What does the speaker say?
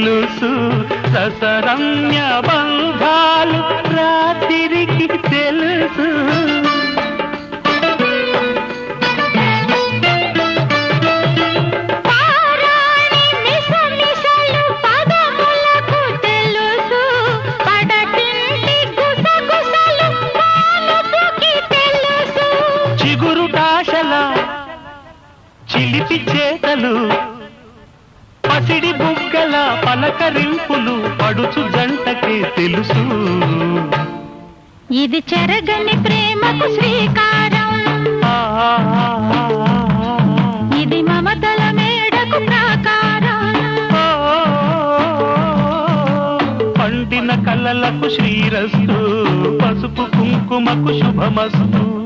తెలుసు ససరమ్య బంధాలు రాత్రికి తెలుసు. చిలిపి చేతలు పసిడి బుగ్గల పలకరింపులు పడుచు జంటకే తెలుసు. ఇది చెరగని ప్రేమకు శ్రీకారం. ఇది మమతల మేడకు ప్రాకారం. పండిన కలలకు శ్రీరస్తు పసుపు కుంకుమకు శుభమస్తు.